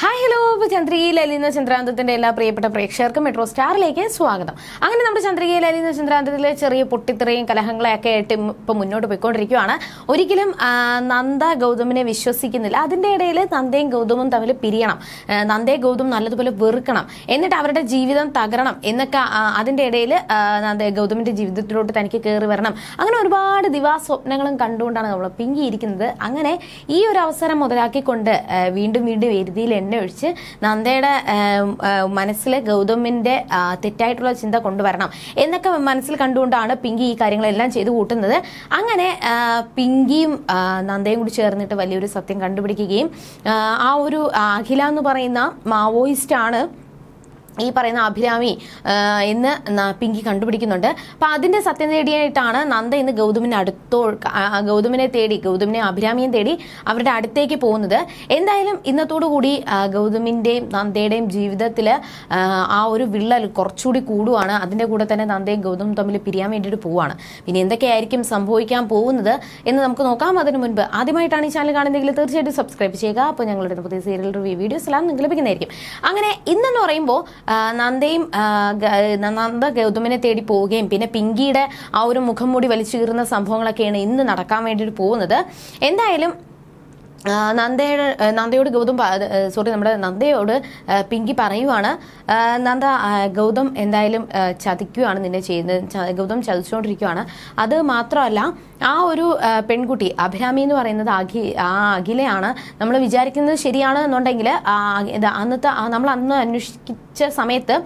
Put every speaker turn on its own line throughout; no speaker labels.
Hi hello ഇപ്പോൾ ചന്ദ്രികയിൽ അലിയുന്ന ചന്ദ്രാന്തത്തിന്റെ എല്ലാ പ്രിയപ്പെട്ട പ്രേക്ഷകർക്കും മെട്രോ സ്റ്റാറിലേക്ക് സ്വാഗതം. അങ്ങനെ നമ്മുടെ ചന്ദ്രികയിൽ അലിയുന്ന ചന്ദ്രാന്തത്തിലെ ചെറിയ പൊട്ടിത്തെറിയും കലഹങ്ങളെയൊക്കെ ആയിട്ട് ഇപ്പൊ മുന്നോട്ട് പോയിക്കൊണ്ടിരിക്കുകയാണ് ഒരിക്കലും നന്ദ ഗൗതമിനെ വിശ്വസിക്കുന്നില്ല. അതിന്റെ ഇടയിൽ നന്ദയും ഗൗതമും തമ്മിൽ പിരിയണം. നന്ദേ ഗൗതം നല്ലതുപോലെ വെറുക്കണം. എന്നിട്ട് അവരുടെ ജീവിതം തകരണം എന്നൊക്കെ അതിന്റെ ഇടയിൽ നന്ദ ഗൗതമിന്റെ ജീവിതത്തിലോട്ട് തനിക്ക് കയറി വരണം. അങ്ങനെ ഒരുപാട് ദിവാസ്വപ്നങ്ങളും കണ്ടുകൊണ്ടാണ് നമ്മൾ പിങ്കിയിരിക്കുന്നത് അങ്ങനെ ഈ ഒരു അവസരം മുതലാക്കിക്കൊണ്ട് വീണ്ടും വീണ്ടും എരുതിയിൽ എണ്ണ ഒഴിച്ച് നന്ദയുടെ മനസ്സിൽ ഗൗതമിന്റെ തെറ്റായിട്ടുള്ള ചിന്ത കൊണ്ടുവരണം. എന്നൊക്കെ മനസ്സിൽ കണ്ടുകൊണ്ടാണ് പിങ്കി ഈ കാര്യങ്ങളെല്ലാം ചെയ്തു കൂട്ടുന്നത്. അങ്ങനെ പിങ്കിയും നന്ദയും കൂടി ചേർന്നിട്ട് വലിയൊരു സത്യം കണ്ടുപിടിക്കുകയും ആ, ഒരു അഖില എന്ന് പറയുന്ന മാവോയിസ്റ്റാണ് ഈ പറയുന്ന അഭിരാമി എന്ന് പിങ്കി കണ്ടുപിടിക്കുന്നുണ്ട്. അപ്പൊ അതിന്റെ സത്യം നേടിയായിട്ടാണ് നന്ദ ഇന്ന് ഗൗതമിന് അടുത്തോ ഗൗതമിനെ തേടി ഗൗതമിനെ അഭിരാമിയും തേടി അവരുടെ അടുത്തേക്ക് പോകുന്നത്. എന്തായാലും കൂടി ഗൗതമിന്റെയും നന്ദയുടെയും ജീവിതത്തിൽ ആ ഒരു വിള്ളൽ കുറച്ചുകൂടി കൂടുവാണ്. അതിന്റെ കൂടെ തന്നെ നന്ദയും ഗൗതമും തമ്മിൽ പിരിയാൻ വേണ്ടിയിട്ട് പോവാണ്. പിന്നെ എന്തൊക്കെയായിരിക്കും സംഭവിക്കാൻ പോകുന്നത് എന്ന് നമുക്ക് നോക്കാം. അതിനു മുൻപ് ആദ്യമായിട്ടാണ് ഈ ചാനൽ കാണുന്നതെങ്കിൽ തീർച്ചയായിട്ടും സബ്സ്ക്രൈബ് ചെയ്യുക. അപ്പോൾ ഞങ്ങളുടെ പുതിയ സീരിയൽ റിവ്യൂ വീഡിയോസ് എല്ലാം നിങ്ങൾക്ക് ലഭിക്കുന്നതായിരിക്കും. അങ്ങനെ ഇന്നെന്ന് പറയുമ്പോൾ നന്ദയും നന്ദ ഗൗതമിനെ തേടി പോവുകയും പിന്നെ പിങ്കിയുടെ ആ ഒരു മുഖം മൂടി വലിച്ചു കീറുന്ന സംഭവങ്ങളൊക്കെയാണ് ഇന്ന് നടക്കാൻ വേണ്ടിയിട്ട് പോകുന്നത്. എന്തായാലും നന്ദയുടെ നന്ദയോട് ഗൗതം സോറി നമ്മുടെ നന്ദയോട് പിങ്കി പറയുവാണ്. നന്ദ ഗൗതം എന്തായാലും ചതിക്കുകയാണ് നിന്നെ ചെയ്യുന്നത്. ഗൗതം ചതിച്ചുകൊണ്ടിരിക്കുകയാണ് അത് മാത്രമല്ല ആ ഒരു പെൺകുട്ടി അഭിരാമി എന്ന് പറയുന്നത് അഖി ആ അഖിലയാണ്. നമ്മൾ വിചാരിക്കുന്നത് ശരിയാണ് എന്നുണ്ടെങ്കിൽ അന്നത്തെ നമ്മൾ അന്ന് അന്വേഷിച്ച സമയത്ത്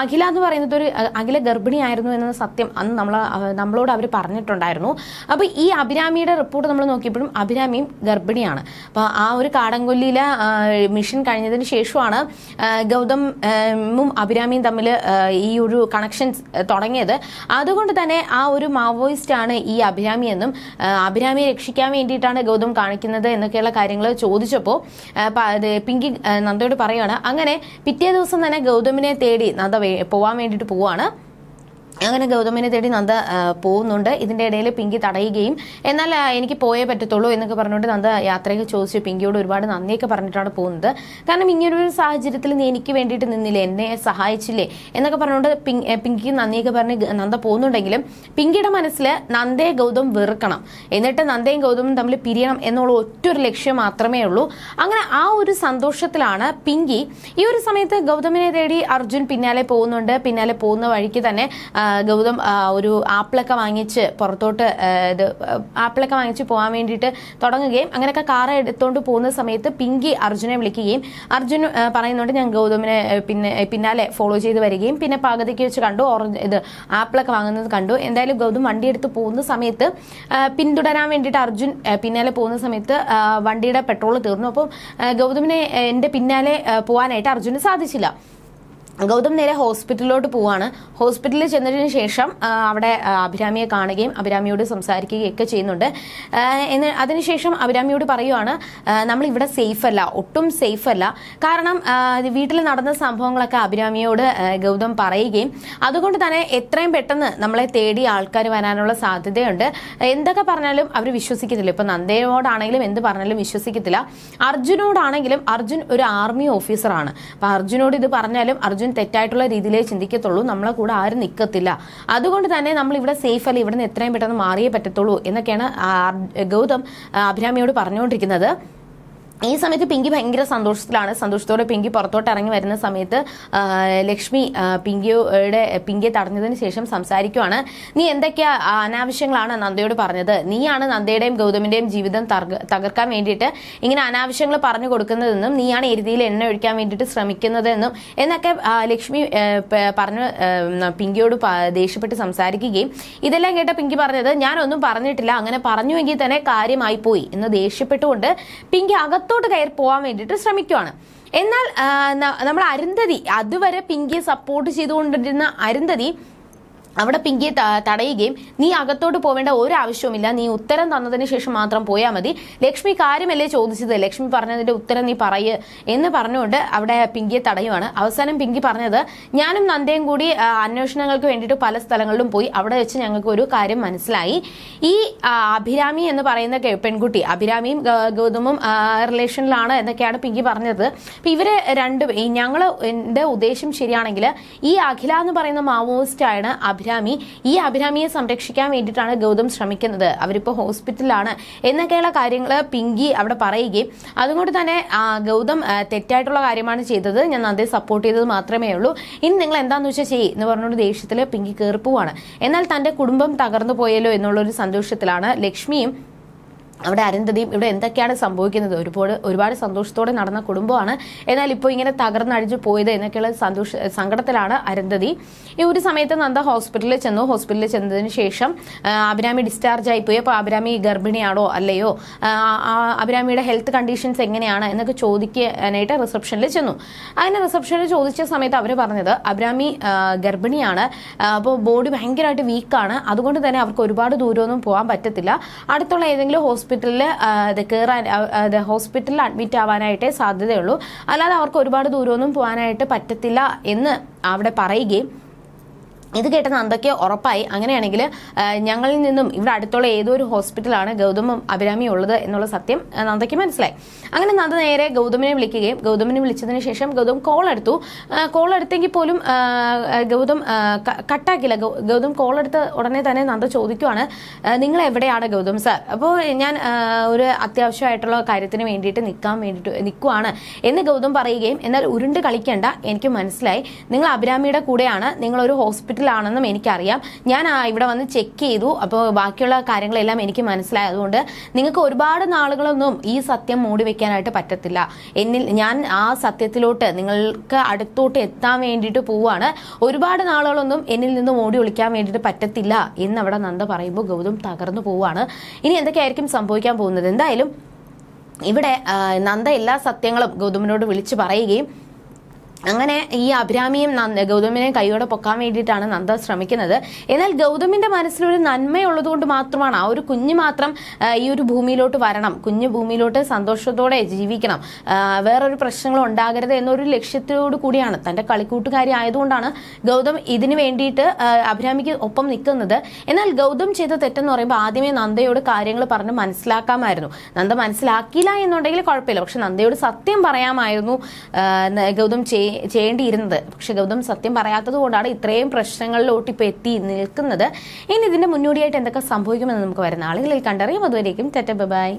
അഖില എന്ന് പറയുന്നത് ഒരു അഖില ഗർഭിണിയായിരുന്നു എന്ന സത്യം അന്ന് നമ്മൾ നമ്മളോട് അവർ പറഞ്ഞിട്ടുണ്ടായിരുന്നു. അപ്പോൾ ഈ അഭിരാമിയുടെ റിപ്പോർട്ട് നമ്മൾ നോക്കിയപ്പോഴും അഭിരാമിയും ഗർഭിണിയാണ്. അപ്പോൾ ആ ഒരു കാടംകൊല്ലിയിലെ മിഷൻ കഴിഞ്ഞതിന് ശേഷമാണ് ഗൗതമും അഭിരാമിയും തമ്മിൽ ഈ ഒരു കണക്ഷൻ തുടങ്ങിയത്. അതുകൊണ്ട് തന്നെ ആ ഒരു മാവോയിസ്റ്റ് ആണ് ഈ അഭിരാമി എന്നും അഭിരാമിയെ രക്ഷിക്കാൻ വേണ്ടിയിട്ടാണ് ഗൗതം കാണിക്കുന്നത് എന്നൊക്കെയുള്ള കാര്യങ്ങൾ ചോദിച്ചപ്പോൾ പിങ്കി നന്ദയോട് പറയുകയാണ് അങ്ങനെ പിറ്റേ ദിവസം തന്നെ ഗൗതമിനെ തേടി നന്ദ പോവാൻ വേണ്ടിയിട്ട് പോവാണ്. അങ്ങനെ ഗൗതമിനെ തേടി നന്ദ പോകുന്നുണ്ട്. ഇതിന്റെ ഇടയിൽ പിങ്കി തടയുകയും എന്നാൽ എനിക്ക് പോയേ പറ്റത്തുള്ളൂ എന്നൊക്കെ പറഞ്ഞുകൊണ്ട് നന്ദ യാത്രയൊക്കെ ചോദിച്ചു. പിങ്കിയോട് ഒരുപാട് നന്ദിയൊക്കെ പറഞ്ഞിട്ടാണ് പോകുന്നത്. കാരണം ഇങ്ങനൊരു സാഹചര്യത്തിൽ നീ എനിക്ക് വേണ്ടിയിട്ട് നിന്നില്ലേ? എന്നെ സഹായിച്ചില്ലേ? എന്നൊക്കെ പറഞ്ഞുകൊണ്ട് പിങ്കി നന്ദിയൊക്കെ പറഞ്ഞ് നന്ദ പോകുന്നുണ്ടെങ്കിലും പിങ്കിയുടെ മനസ്സിൽ നന്ദയെ ഗൗതം വെറുക്കണം. എന്നിട്ട് നന്ദയും ഗൗതമും തമ്മിൽ പിരിയണം എന്നുള്ള ഒറ്റൊരു ലക്ഷ്യം മാത്രമേ ഉള്ളൂ. അങ്ങനെ ആ ഒരു സന്തോഷത്തിലാണ് പിങ്കി. ഈ ഒരു സമയത്ത് ഗൗതമിനെ തേടി അർജുൻ പിന്നാലെ പോകുന്നുണ്ട്. പിന്നാലെ പോകുന്ന വഴിക്ക് തന്നെ ഗൗതം ഒരു ആപ്പിളൊക്കെ വാങ്ങിച്ച് പുറത്തോട്ട് ഇത് ആപ്പിളൊക്കെ വാങ്ങിച്ച് പോകാൻ വേണ്ടിയിട്ട് തുടങ്ങുകയും അങ്ങനെയൊക്കെ കാർ എടുത്തുകൊണ്ട് പോകുന്ന സമയത്ത് പിങ്കി അർജുനെ വിളിക്കുകയും അർജുൻ പറയുന്നുണ്ട് ഞാൻ ഗൗതമിനെ പിന്നെ പിന്നാലെ ഫോളോ ചെയ്ത് വരികയും പിന്നെ പകുതിക്ക് വെച്ച് കണ്ടു ഓറഞ്ച് ഇത് ആപ്പിളൊക്കെ വാങ്ങുന്നത് കണ്ടു. എന്തായാലും ഗൗതം വണ്ടി എടുത്ത് പോകുന്ന സമയത്ത് പിന്തുടരാൻ വേണ്ടിയിട്ട് അർജുൻ പിന്നാലെ പോകുന്ന സമയത്ത് വണ്ടിയുടെ പെട്രോൾ തീർന്നു. അപ്പം ഗൗതമിനെ എന്റെ പിന്നാലെ പോകാനായിട്ട് അർജുന് സാധിച്ചില്ല. ഗൗതം നേരെ ഹോസ്പിറ്റലിലോട്ട് പോവാണ്. ഹോസ്പിറ്റലിൽ ചെന്നതിന് ശേഷം അവിടെ അഭിരാമിയെ കാണുകയും അഭിരാമിയോട് സംസാരിക്കുകയും ഒക്കെ ചെയ്യുന്നുണ്ട് എന്ന് അതിനുശേഷം അഭിരാമിയോട് പറയുവാണ് നമ്മൾ ഇവിടെ സേഫ് അല്ല ഒട്ടും സേഫ് അല്ല കാരണം വീട്ടിൽ നടന്ന സംഭവങ്ങളൊക്കെ അഭിരാമിയോട് ഗൗതം പറയുകയും അതുകൊണ്ട് തന്നെ എത്രയും പെട്ടെന്ന് നമ്മളെ തേടി ആൾക്കാർ വരാനുള്ള സാധ്യതയുണ്ട്. എന്തൊക്കെ പറഞ്ഞാലും അവർ വിശ്വസിക്കത്തില്ല ഇപ്പം നന്ദയോടാണെങ്കിലും എന്ത് പറഞ്ഞാലും വിശ്വസിക്കത്തില്ല. അർജുനോടാണെങ്കിലും അർജുൻ ഒരു ആർമി ഓഫീസറാണ്. അപ്പം അർജുനോട് ഇത് പറഞ്ഞാലും അർജുൻ തെറ്റായിട്ടുള്ള രീതിയിലേ ചിന്തിക്കത്തുള്ളൂ. നമ്മളെ കൂടെ ആരും നിൽക്കത്തില്ല അതുകൊണ്ട് തന്നെ നമ്മൾ ഇവിടെ സേഫ് അല്ല? ഇവിടെ നിന്ന് എത്രയും പെട്ടെന്ന് മാറിയേ പറ്റത്തുള്ളൂ എന്നൊക്കെയാണ് ഗൗതം അഭിരാമിയോട് പറഞ്ഞുകൊണ്ടിരിക്കുന്നത്. ഈ സമയത്ത് പിങ്കി ഭയങ്കര സന്തോഷത്തിലാണ്. സന്തോഷത്തോടെ പിങ്കി പുറത്തോട്ട് ഇറങ്ങി വരുന്ന സമയത്ത് ലക്ഷ്മി പിങ്കിയുടെ പിങ്കിയെ തടഞ്ഞതിന് ശേഷം സംസാരിക്കുവാണ്. നീ എന്തൊക്കെയാ അനാവശ്യങ്ങളാണ് നന്ദയോട് പറഞ്ഞത്? നീയാണ് നന്ദയുടെയും ഗൗതമിന്റെയും ജീവിതം തകർക്കാൻ വേണ്ടിയിട്ട് ഇങ്ങനെ അനാവശ്യങ്ങൾ പറഞ്ഞു കൊടുക്കുന്നതെന്നും നീയാണ് എരുതിയിൽ എണ്ണ ഒഴിക്കാൻ വേണ്ടിയിട്ട് ശ്രമിക്കുന്നതെന്നും എന്നൊക്കെ ലക്ഷ്മി പറഞ്ഞു പിങ്കിയോട് ദേഷ്യപ്പെട്ട് സംസാരിക്കുകയും ഇതെല്ലാം കേട്ട പിങ്കി പറഞ്ഞത് ഞാനൊന്നും പറഞ്ഞിട്ടില്ല. അങ്ങനെ പറഞ്ഞുവെങ്കിൽ തന്നെ കാര്യമായി പോയി എന്ന് ദേഷ്യപ്പെട്ടുകൊണ്ട് പിങ്കി അകത്തോട്ട് കയറി പോകാൻ വേണ്ടിയിട്ട് ശ്രമിക്കുവാണ്. എന്നാൽ നമ്മൾ അരുന്ധതി അതുവരെ പിങ്കിയെ സപ്പോർട്ട് ചെയ്തുകൊണ്ടിരുന്ന അരുന്ധതി അവിടെ പിങ്കിയെ തടയുകയും നീ അകത്തോട്ട് പോവേണ്ട ഒരു ആവശ്യവുമില്ല നീ ഉത്തരം തന്നതിന് ശേഷം മാത്രം പോയാൽ മതി. ലക്ഷ്മി കാര്യമല്ലേ ചോദിച്ചത്? ലക്ഷ്മി പറഞ്ഞതിന്റെ ഉത്തരം നീ പറയ് എന്ന് പറഞ്ഞുകൊണ്ട് അവിടെ പിങ്കിയെ തടയുവാണ്. അവസാനം പിങ്കി പറഞ്ഞത് ഞാനും നന്ദയും കൂടി അന്വേഷണങ്ങൾക്ക് വേണ്ടിയിട്ട് പല സ്ഥലങ്ങളിലും പോയി അവിടെ വെച്ച് ഞങ്ങൾക്ക് ഒരു കാര്യം മനസ്സിലായി. ഈ അഭിരാമി എന്ന് പറയുന്ന പെൺകുട്ടി അഭിരാമിയും ഗൗതമും റിലേഷനിലാണ് എന്നൊക്കെയാണ് പിങ്കി പറഞ്ഞത്. അപ്പൊ ഇവർ രണ്ട് എന്റെ ഉദ്ദേശം ശരിയാണെങ്കിൽ ഈ അഖില എന്ന് പറയുന്ന മാവോയിസ്റ്റ് ആണ് അഭിരാമി. ഈ അഭിരാമിയെ സംരക്ഷിക്കാൻ വേണ്ടിയിട്ടാണ് ഗൗതം ശ്രമിക്കുന്നത്. അവരിപ്പോൾ ഹോസ്പിറ്റലിലാണ്. എന്നൊക്കെയുള്ള കാര്യങ്ങൾ പിങ്കി അവിടെ പറയുകയും അതുകൊണ്ട് തന്നെ ഗൗതം തെറ്റായിട്ടുള്ള കാര്യമാണ് ചെയ്തത്. ഞാൻ അതേ സപ്പോർട്ട് ചെയ്തത് മാത്രമേ ഉള്ളൂ. ഇനി നിങ്ങൾ എന്താന്ന് വെച്ചാൽ ചെയ്യ് എന്ന് പറഞ്ഞുകൊണ്ട് ദേഷ്യത്തിൽ പിങ്കി കയറിപ്പോവാണ് എന്നാൽ തന്റെ കുടുംബം തകർന്നു പോയല്ലോ എന്നുള്ളൊരു സന്തോഷത്തിലാണ് ലക്ഷ്മിയും അവിടെ അരുന്ധതിയും ഇവിടെ എന്തൊക്കെയാണ് സംഭവിക്കുന്നത്? ഒരുപാട് ഒരുപാട് സന്തോഷത്തോടെ നടന്ന കുടുംബമാണ്. എന്നാൽ ഇപ്പോൾ ഇങ്ങനെ തകർന്നഴിഞ്ഞു പോയത് എന്നൊക്കെയുള്ള സന്തോഷ സങ്കടത്തിലാണ് അരുന്ധതി. ഈ ഒരു സമയത്ത് നന്ദ ഹോസ്പിറ്റലിൽ ചെന്നു. ഹോസ്പിറ്റലിൽ ചെന്നതിന് ശേഷം അഭിരാമി ഡിസ്ചാർജ് ആയിപ്പോയി. അപ്പോൾ അഭിരാമി ഗർഭിണിയാണോ അല്ലയോ? അഭിരാമിയുടെ ഹെൽത്ത് കണ്ടീഷൻസ് എങ്ങനെയാണ് എന്നൊക്കെ ചോദിക്കാനായിട്ട് റിസപ്ഷനിൽ ചെന്നു. അങ്ങനെ റിസപ്ഷനിൽ ചോദിച്ച സമയത്ത് അവർ പറഞ്ഞത് അഭിരാമി ഗർഭിണിയാണ്. അപ്പോൾ ബോഡി ഭയങ്കരമായിട്ട് വീക്കാണ് അതുകൊണ്ട് തന്നെ അവർക്ക് ഒരുപാട് ദൂരമൊന്നും പോകാൻ പറ്റത്തില്ല. അടുത്തുള്ള ഏതെങ്കിലും ഹോസ്പിറ്റലിൽ കയറാൻ ഹോസ്പിറ്റലിൽ അഡ്മിറ്റ് ആവാനായിട്ടേ സാധ്യതയുള്ളൂ. അല്ലാതെ അവർക്ക് ഒരുപാട് ദൂരമൊന്നും പോകാനായിട്ട് പറ്റത്തില്ല എന്ന് അവിടെ പറയുകയും ഇത് കേട്ട നന്ദയ്ക്ക് ഉറപ്പായി. അങ്ങനെയാണെങ്കിൽ ഞങ്ങളിൽ നിന്നും ഇവിടെ അടുത്തുള്ള ഏതൊരു ഹോസ്പിറ്റലാണ് ഗൗതമും അഭിരാമിയും ഉള്ളത് എന്നുള്ള സത്യം നന്ദയ്ക്ക് മനസ്സിലായി. അങ്ങനെ നന്ദ നേരെ ഗൗതമിനെ വിളിക്കുകയും ഗൗതമിനെ വിളിച്ചതിന് ശേഷം ഗൗതം കോൾ എടുത്തു. കോൾ എടുത്തെങ്കിൽ പോലും ഗൗതം കട്ടാക്കില്ല ഗൗതം കോൾ എടുത്ത ഉടനെ തന്നെ നന്ദ ചോദിക്കുവാണ് നിങ്ങൾ എവിടെയാണ് ഗൗതം സാർ അപ്പോൾ ഞാൻ ഒരു അത്യാവശ്യമായിട്ടുള്ള കാര്യത്തിന് വേണ്ടിയിട്ട് നിൽക്കാൻ വേണ്ടിയിട്ട് നിൽക്കുവാണ് എന്ന് ഗൗതം പറയുകയും എന്നാൽ ഉരുണ്ട് കളിക്കേണ്ട. എനിക്ക് മനസ്സിലായി. നിങ്ങൾ അഭിരാമിയുടെ കൂടെയാണ്. നിങ്ങളൊരു ഒരു ഹോസ്പിറ്റലാണെന്നും എനിക്കറിയാം. ഞാൻ ഇവിടെ വന്ന് ചെക്ക് ചെയ്തു. അപ്പോൾ ബാക്കിയുള്ള കാര്യങ്ങളെല്ലാം എനിക്ക് മനസ്സിലായി അതുകൊണ്ട് നിങ്ങൾക്ക് ഒരുപാട് നാളുകളൊന്നും ഈ സത്യം മൂടി വെക്കാനായിട്ട് പറ്റത്തില്ല. എന്നിൽ ഞാൻ ആ സത്യത്തിലോട്ട് നിങ്ങൾക്ക് അടുത്തോട്ട് എത്താൻ വേണ്ടിയിട്ട് പോവാണ്. ഒരുപാട് നാളുകളൊന്നും എന്നിൽ നിന്ന് ഓടി ഒളിക്കാൻ വേണ്ടിയിട്ട് പറ്റത്തില്ല എന്നവിടെ നന്ദ പറയുമ്പോൾ ഗൗതം തകർന്നു പോവാണ്. ഇനി എന്തൊക്കെയായിരിക്കും സംഭവിക്കാൻ പോകുന്നത്? എന്തായാലും ഇവിടെ നന്ദ എല്ലാ സത്യങ്ങളും ഗൗതമിനോട് വിളിച്ചു പറയുകയും അങ്ങനെ ഈ അഭിരാമിയും ഗൗതമിനെയും ഗൗതമിനെ കൈയോടെ പൊക്കാൻ വേണ്ടിയിട്ടാണ് നന്ദ ശ്രമിക്കുന്നത്. എന്നാൽ ഗൗതമിന്റെ മനസ്സിലൊരു നന്മയുള്ളത് കൊണ്ട് മാത്രമാണ് ആ ഒരു കുഞ്ഞ് മാത്രം ഈ ഒരു ഭൂമിയിലോട്ട് വരണം. കുഞ്ഞ് ഭൂമിയിലോട്ട് സന്തോഷത്തോടെ ജീവിക്കണം. വേറൊരു പ്രശ്നങ്ങളും ഉണ്ടാകരുത് എന്നൊരു ലക്ഷ്യത്തോടു കൂടിയാണ്. തന്റെ കളിക്കൂട്ടുകാരി ആയതുകൊണ്ടാണ് ഗൗതം ഇതിനു വേണ്ടിയിട്ട് അഭിരാമിക്ക് ഒപ്പം നിൽക്കുന്നത്. എന്നാൽ ഗൗതം ചെയ്ത തെറ്റെന്ന് പറയുമ്പോൾ ആദ്യമേ നന്ദയോട് കാര്യങ്ങൾ പറഞ്ഞ് മനസ്സിലാക്കാമായിരുന്നു. നന്ദ മനസ്സിലാക്കിയില്ല എന്നുണ്ടെങ്കിൽ കുഴപ്പമില്ല. പക്ഷെ നന്ദയോട് സത്യം പറയാമായിരുന്നു. ഗൗതം ചെയ്- ചെയ്യേണ്ടിയിരുന്നത്. പക്ഷെ ഗൗതം സത്യം പറയാത്തത് കൊണ്ടാണ് ഇത്രയും പ്രശ്നങ്ങളിലോട്ട് ഇപ്പൊ എത്തി നിൽക്കുന്നത്. ഇനി ഇതിന്റെ മുന്നോടിയായിട്ട് എന്തൊക്കെ സംഭവിക്കുമെന്ന് നമുക്ക് വരുന്ന ആളുകളിൽ കണ്ടറിയാം. അതുവരേക്കും തെറ്റ ബൈ